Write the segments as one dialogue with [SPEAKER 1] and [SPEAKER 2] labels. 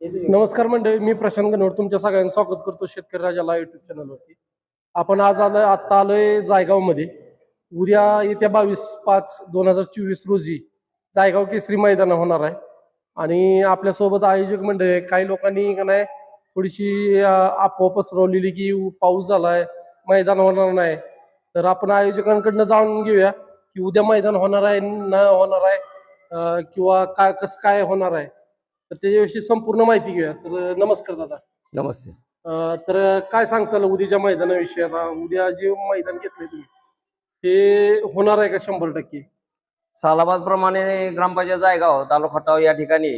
[SPEAKER 1] नमस्कार मंडळी मी प्रशांत गणवर तुमच्या सगळ्यांचं स्वागत करतो शेतकरी राजाला युट्यूब चॅनलवरती आपण आज आलोय आत्ता आलोय जायगावमध्ये. उद्या येत्या बावीस पाच दोन हजार चोवीस रोजी जायगाव केसरी मैदान होणार आहे. आणि आपल्यासोबत आयोजक मंडळी आहे. काही लोकांनी का नाही थोडीशी आपोआप अफवा पसरवलेली की पाऊस झालाय मैदान होणार नाही. तर आपण आयोजकांकडनं जाणून घेऊया की उद्या मैदान होणार आहे न होणार आहे किंवा काय कसं काय होणार आहे. तर त्याच्याविषयी संपूर्ण माहिती घेऊया. तर नमस्कार दादा.
[SPEAKER 2] नमस्ते.
[SPEAKER 1] अं, तर काय सांगचाल उद्याच्या मैदानाविषयी? आता उद्या जे मैदान घेतलंय तुम्ही ते होणार आहे का शंभर टक्के?
[SPEAKER 2] सालाबाद प्रमाणे ग्रामपंचायत जायगाव तालुका खटाव या ठिकाणी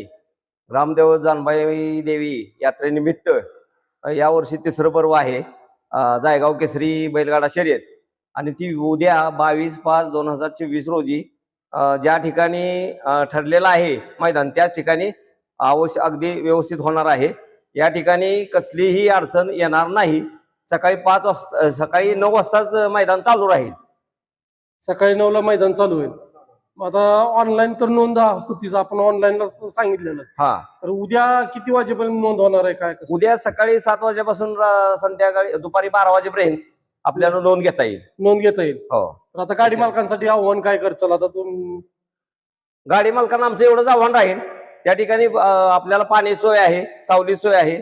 [SPEAKER 2] ग्रामदेव जानबाई देवी यात्रेनिमित्त अ, यावर्षी तिसरं पर्व आहे. अ, जायगाव केसरी बैलगाडा शर्यत. आणि ती उद्या बावीस पाच दोन हजार चोवीस रोजी अ, ज्या ठिकाणी अ, ठरलेलं आहे मैदान त्याच ठिकाणी अवश्य अगदी व्यवस्थित होणार आहे. या ठिकाणी कसलीही अडचण येणार नाही. सकाळी पाच वाजता सकाळी नऊ वाजताच मैदान चालू राहील.
[SPEAKER 1] सकाळी नऊला मैदान चालू होईल. मग आता ऑनलाईन तर नोंद होतीच. आपण ऑनलाईनला सांगितलेलं.
[SPEAKER 2] हा.
[SPEAKER 1] तर उद्या किती वाजेपर्यंत नोंद होणार आहे काय? कसं?
[SPEAKER 2] उद्या सकाळी सात वाजेपासून रा- संध्याकाळी दुपारी बारा वाजेपर्यंत आपल्याला नोंद घेता येईल.
[SPEAKER 1] नोंद घेता येईल.
[SPEAKER 2] हो.
[SPEAKER 1] तर आता गाडी मालकांसाठी आव्हान काय करचाल? आता तुम
[SPEAKER 2] गाडी मालकांना आमचं एवढंच आव्हान राहील. त्या ठिकाणी आपल्याला पाणी सोय आहे सावली सोय आहे.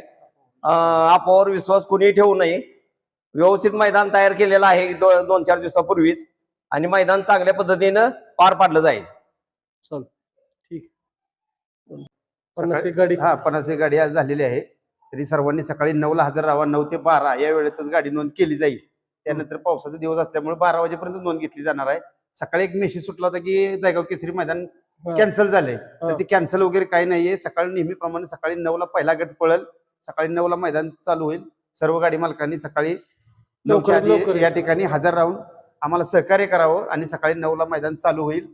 [SPEAKER 2] अं, आपोवर विश्वास कुणी ठेवू नये. व्यवस्थित मैदान तयार केलेलं आहे दो- दोन चार दिवसापूर्वीच. आणि मैदान चांगल्या पद्धतीनं पार पाडलं जाईल.
[SPEAKER 1] चल ठीक. पन्नास एक गाडी.
[SPEAKER 3] हा पन्नास एक गाडी आज झालेली आहे. तरी सर्वांनी सकाळी नऊला हजर राहावा नऊ ते बारा या वेळेतच गाडी नोंद केली जाईल. त्यानंतर पावसाचा दिवस असल्यामुळे बारा वाजेपर्यंत नोंद घेतली जाणार आहे. सकाळी एक मेसेज सुटला होता की जायगाव केसरी मैदान. कॅन्सल झालंय
[SPEAKER 1] हा.
[SPEAKER 3] तर ते कॅन्सल वगैरे काही नाहीये. सकाळी नेहमीप्रमाणे सकाळी नऊला पहिला गट पळल. सकाळी नऊला मैदान चालू होईल. सर्व गाडी मालकांनी सकाळी
[SPEAKER 1] लवकर
[SPEAKER 3] आधी या ठिकाणी हजर राहून आम्हाला सहकार्य करावं आणि सकाळी नऊला मैदान चालू होईल.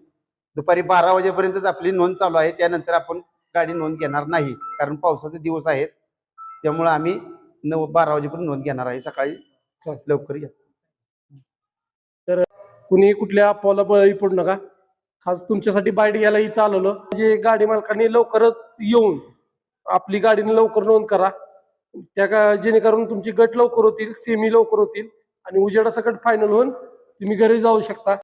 [SPEAKER 3] दुपारी बारा वाजेपर्यंतच आपली नोंद चालू आहे. त्यानंतर आपण गाडी नोंद घेणार नाही. कारण पावसाचे दिवस आहेत. त्यामुळे आम्ही नऊ बारा वाजेपर्यंत नोंद घेणार आहे. सकाळी. लवकर या.
[SPEAKER 1] कुणी कुठल्या अफवाला बळी पडू नका. खास तुमच्यासाठी बाईट घ्यायला इथं आलेलो. जे गाडी मालकांनी लवकरच येऊन आपली गाडीने लवकर नोंद करा. त्या का जेणेकरून तुमची गट लवकर होतील सेमी लवकर होतील आणि उजेडा सकट फायनल होऊन तुम्ही घरी जाऊ शकता.